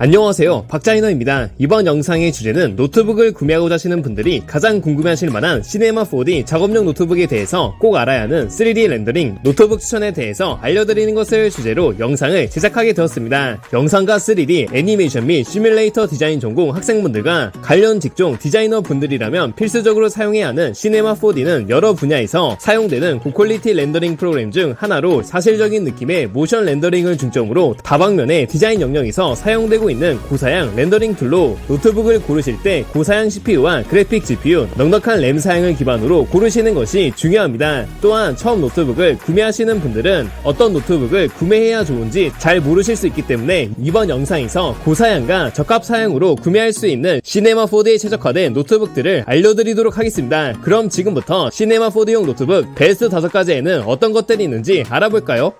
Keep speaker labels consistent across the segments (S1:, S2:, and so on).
S1: 안녕하세요. 박자이너입니다. 이번 영상의 주제는 노트북을 구매하고자 하시는 분들이 가장 궁금해하실 만한 시네마 4D 작업용 노트북에 대해서 꼭 알아야 하는 3D 렌더링 노트북 추천에 대해서 알려드리는 것을 주제로 영상을 제작하게 되었습니다. 영상과 3D 애니메이션 및 시뮬레이터 디자인 전공 학생분들과 관련 직종 디자이너 분들이라면 필수적으로 사용해야 하는 시네마 4D는 여러 분야에서 사용되는 고퀄리티 렌더링 프로그램 중 하나로 사실적인 느낌의 모션 렌더링을 중점으로 다방면의 디자인 영역에서 사용되고 있는 고사양 렌더링 툴로 노트북을 고르실 때 고사양 CPU와 그래픽 GPU, 넉넉한 램 사양을 기반으로 고르시는 것이 중요합니다. 또한 처음 노트북을 구매하시는 분들은 어떤 노트북을 구매해야 좋은지 잘 모르실 수 있기 때문에 이번 영상에서 고사양과 적합 사양으로 구매할 수 있는 시네마 4D에 최적화된 노트북들을 알려드리도록 하겠습니다. 그럼 지금부터 시네마 4D용 노트북 베스트 5가지에는 어떤 것들이 있는지 알아볼까요?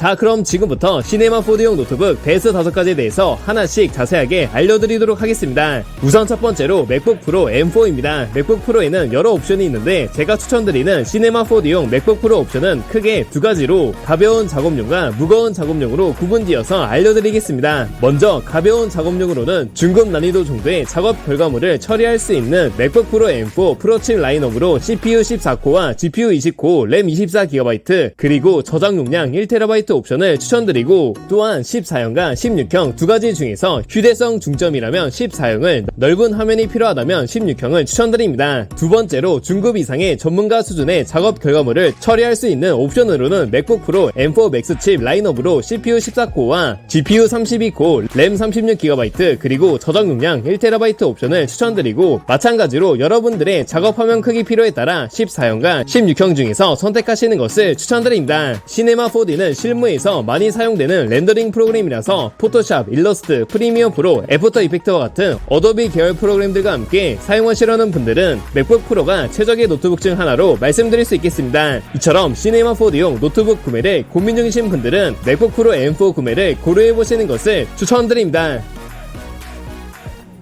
S1: 자 그럼 지금부터 시네마 4D용 노트북 베스트 5가지에 대해서 하나씩 자세하게 알려드리도록 하겠습니다. 우선 첫 번째로 맥북 프로 M4입니다. 맥북 프로에는 여러 옵션이 있는데 제가 추천드리는 시네마 4D용 맥북 프로 옵션은 크게 두 가지로 가벼운 작업용과 무거운 작업용으로 구분되어서 알려드리겠습니다. 먼저 가벼운 작업용으로는 중급 난이도 정도의 작업 결과물을 처리할 수 있는 맥북 프로 M4 프로7 라인업으로 CPU 14코어와 GPU 20코어, 램 24GB 그리고 저장 용량 1TB 옵션을 추천드리고 또한 14형과 16형 두 가지 중에서 휴대성 중점이라면 14형을 넓은 화면이 필요하다면 16형을 추천드립니다. 두 번째로 중급 이상의 전문가 수준의 작업 결과물을 처리할 수 있는 옵션으로는 맥북 프로 M4 맥스 칩 라인업으로 CPU 14코어와 GPU 32코어, 램 36GB 그리고 저장 용량 1TB 옵션을 추천드리고 마찬가지로 여러분들의 작업 화면 크기 필요에 따라 14형과 16형 중에서 선택하시는 것을 추천드립니다. 시네마 4D는 실 무에서 많이 사용되는 렌더링 프로그램이라서 포토샵, 일러스트, 프리미어 프로, 애프터 이펙트와 같은 어도비 계열 프로그램들과 함께 사용하시려는 분들은 맥북 프로가 최적의 노트북 중 하나로 말씀드릴 수 있겠습니다. 이처럼 시네마 4D용 노트북 구매를 고민 중이신 분들은 맥북 프로 M4 구매를 고려해보시는 것을 추천드립니다.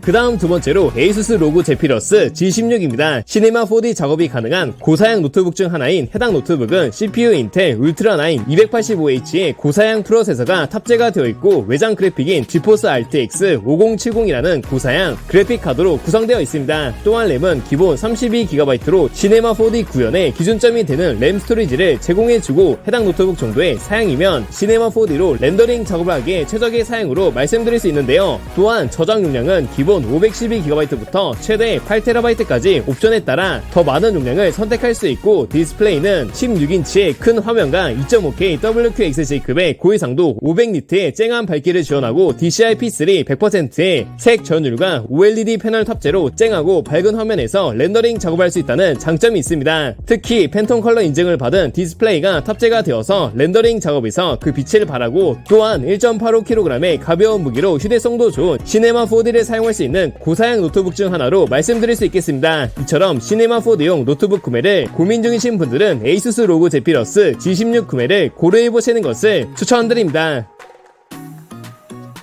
S1: 그 다음 두 번째로 에이수스 로그 제피러스 G16입니다. 시네마 4D 작업이 가능한 고사양 노트북 중 하나인 해당 노트북은 CPU 인텔 울트라 9 285H의 고사양 프로세서가 탑재가 되어 있고 외장 그래픽인 지포스 RTX 5070이라는 고사양 그래픽 카드로 구성되어 있습니다. 또한 램은 기본 32GB로 시네마 4D 구현의 기준점이 되는 램 스토리지를 제공해주고 해당 노트북 정도의 사양이면 시네마 4D로 렌더링 작업을 하기에 최적의 사양으로 말씀드릴 수 있는데요. 또한 저장 용량은 기본 512GB부터 최대 8TB까지 옵션에 따라 더 많은 용량을 선택할 수 있고 디스플레이는 16인치의 큰 화면과 2.5K WQXG급의 고해상도 500니트의 쨍한 밝기를 지원하고 DCI-P3 100%의 색 전율과 OLED 패널 탑재로 쨍하고 밝은 화면에서 렌더링 작업할 수 있다는 장점이 있습니다. 특히 팬톤 컬러 인증을 받은 디스플레이가 탑재가 되어서 렌더링 작업에서 그 빛을 발하고 또한 1.85kg의 가벼운 무기로 휴대성도 좋은 시네마 4D를 사용할 수 있는 고사양 노트북 중 하나로 말씀드릴 수 있겠습니다. 이처럼 시네마 4D용 노트북 구매를 고민 중이신 분들은 에이수스 로그 제피러스 G16 구매를 고려해보시는 것을 추천드립니다.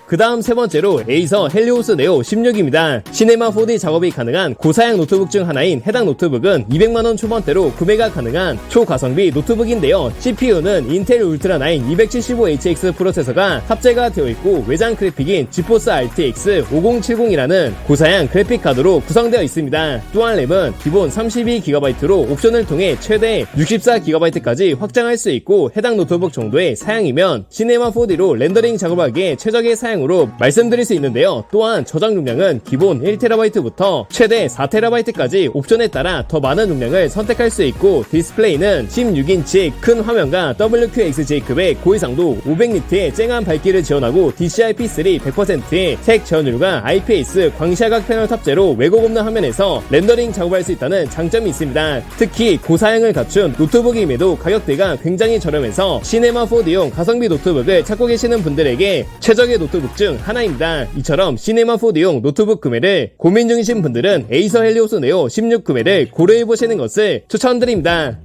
S1: 그 다음 세 번째로 에이서 헬리오스 네오 16입니다. 시네마 4D 작업이 가능한 고사양 노트북 중 하나인 해당 노트북은 200만원 초반대로 구매가 가능한 초가성비 노트북인데요. CPU는 인텔 울트라 9 275HX 프로세서가 탑재가 되어 있고 외장 그래픽인 지포스 RTX 5070이라는 고사양 그래픽 카드로 구성되어 있습니다. 또한 램은 기본 32GB로 옵션을 통해 최대 64GB까지 확장할 수 있고 해당 노트북 정도의 사양이면 시네마 4D로 렌더링 작업하기에 최적의 사양 사양으로 말씀드릴 수 있는데요. 또한 저장 용량은 기본 1TB부터 최대 4TB까지 옵션에 따라 더 많은 용량을 선택할 수 있고 디스플레이는 16인치 큰 화면과 WQXJ급의 고해상도 500니트의 쨍한 밝기를 지원하고 DCI-P3 100%의 색 전율과 IPS 광시야각 패널 탑재로 왜곡 없는 화면에서 렌더링 작업할 수 있다는 장점이 있습니다. 특히 고사양을 갖춘 노트북임에도 가격대가 굉장히 저렴해서 시네마 4D용 가성비 노트북을 찾고 계시는 분들에게 최적의 노트북 중 하나입니다. 이처럼 시네마 4D용 노트북 구매를 고민 중이신 분들은 에이서 헬리오스 네오 16 구매를 고려해보시는 것을 추천드립니다.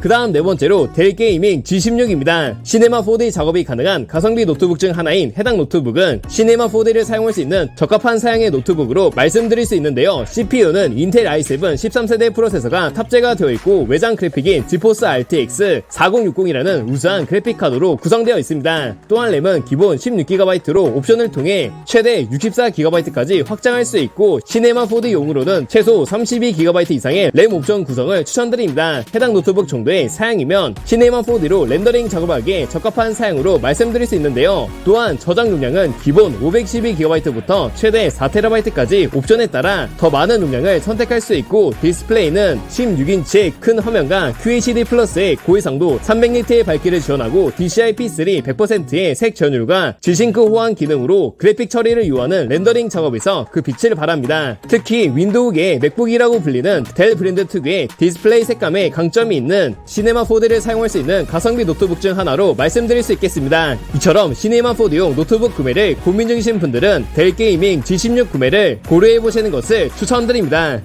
S1: 그 다음 네 번째로 델 게이밍 G16입니다. 시네마 4D 작업이 가능한 가성비 노트북 중 하나인 해당 노트북은 시네마 4D를 사용할 수 있는 적합한 사양의 노트북으로 말씀드릴 수 있는데요. CPU는 인텔 i7 13세대 프로세서가 탑재가 되어 있고 외장 그래픽인 지포스 RTX 4060이라는 우수한 그래픽 카드로 구성되어 있습니다. 또한 램은 기본 16GB로 옵션을 통해 최대 64GB까지 확장할 수 있고 시네마 4D용으로는 최소 32GB 이상의 램 옵션 구성을 추천드립니다. 해당 노트북 정도의 사양이면 시네마 4D로 렌더링 작업하기에 적합한 사양으로 말씀드릴 수 있는데요. 또한 저장 용량은 기본 512GB부터 최대 4TB까지 옵션에 따라 더 많은 용량을 선택할 수 있고 디스플레이는 16인치의 큰 화면과 QHD 플러스의 고해상도 300니트의 밝기를 지원하고 DCI-P3 100%의 색 전율과 G싱크 호환 기능으로 그래픽 처리를 요하는 렌더링 작업에서 그 빛을 발합니다. 특히 윈도우계의 맥북이라고 불리는 델 브랜드 특유의 디스플레이 색감에 강점이 있는 시네마 4D를 사용할 수 있는 가성비 노트북 중 하나로 말씀드릴 수 있겠습니다. 이처럼 시네마 4D용 노트북 구매를 고민 중이신 분들은 델 게이밍 G16 구매를 고려해 보시는 것을 추천드립니다.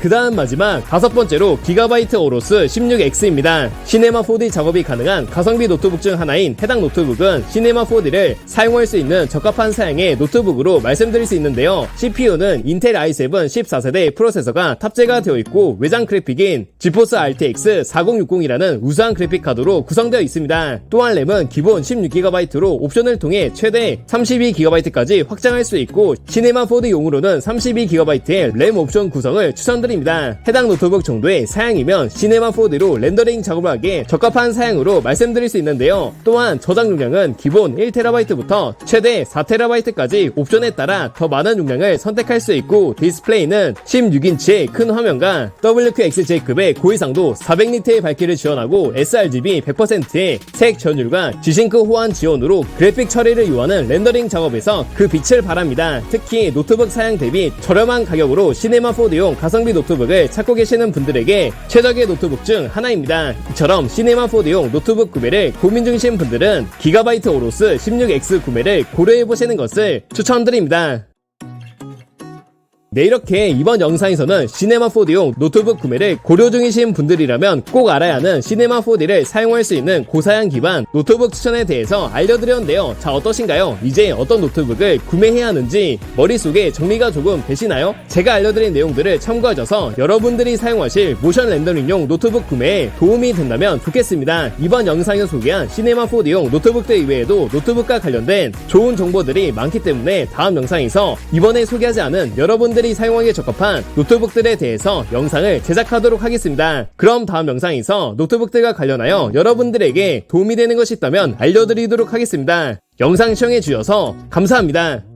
S1: 그 다음 마지막 다섯 번째로 기가바이트 오로스 16X입니다. 시네마 4D 작업이 가능한 가성비 노트북 중 하나인 해당 노트북은 시네마 4D를 사용할 수 있는 적합한 사양의 노트북으로 말씀드릴 수 있는데요. CPU는 인텔 i7 14세대 프로세서가 탑재가 되어 있고 외장 그래픽인 지포스 RTX 4060이라는 우수한 그래픽 카드로 구성되어 있습니다. 또한 램은 기본 16GB로 옵션을 통해 최대 32GB까지 확장할 수 있고 시네마 4D용으로는 32GB의 램 옵션 구성을 추천드립니다. 해당 노트북 정도의 사양이면 시네마 4D로 렌더링 작업을 하기에 적합한 사양으로 말씀드릴 수 있는데요. 또한 저장 용량은 기본 1TB부터 최대 4TB까지 옵션에 따라 더 많은 용량을 선택할 수 있고 디스플레이는 16인치의 큰 화면과 WQXJ급의 고해상도 400니트의 밝기를 지원하고 sRGB 100%의 색 전율과 G싱크 호환 지원으로 그래픽 처리를 요하는 렌더링 작업에서 그 빛을 발합니다. 특히 노트북 사양 대비 저렴한 가격으로 시네마 4D용 가성비 노트북을 찾고 계시는 분들에게 최적의 노트북 중 하나입니다. 이처럼 시네마 4D용 노트북 구매를 고민 중이신 분들은 기가바이트 오로스 16X 구매를 고려해 보시는 것을 추천드립니다. 네 이렇게 이번 영상에서는 시네마 4D용 노트북 구매를 고려 중이신 분들이라면 꼭 알아야 하는 시네마 4D를 사용할 수 있는 고사양 기반 노트북 추천에 대해서 알려드렸는데요 자 어떠신가요? 이제 어떤 노트북을 구매해야 하는지 머릿속에 정리가 조금 되시나요? 제가 알려드린 내용들을 참고하셔서 여러분들이 사용하실 모션 렌더링용 노트북 구매에 도움이 된다면 좋겠습니다 이번 영상에서 소개한 시네마 4D용 노트북들 이외에도 노트북과 관련된 좋은 정보들이 많기 때문에 다음 영상에서 이번에 소개하지 않은 여러분 들이 사용하기에 적합한 노트북들에 대해서 영상을 제작하도록 하겠습니다. 그럼 다음 영상에서 노트북들과 관련하여 여러분들에게 도움이 되는 것이 있다면 알려드리도록 하겠습니다. 영상 시청해 주셔서 감사합니다.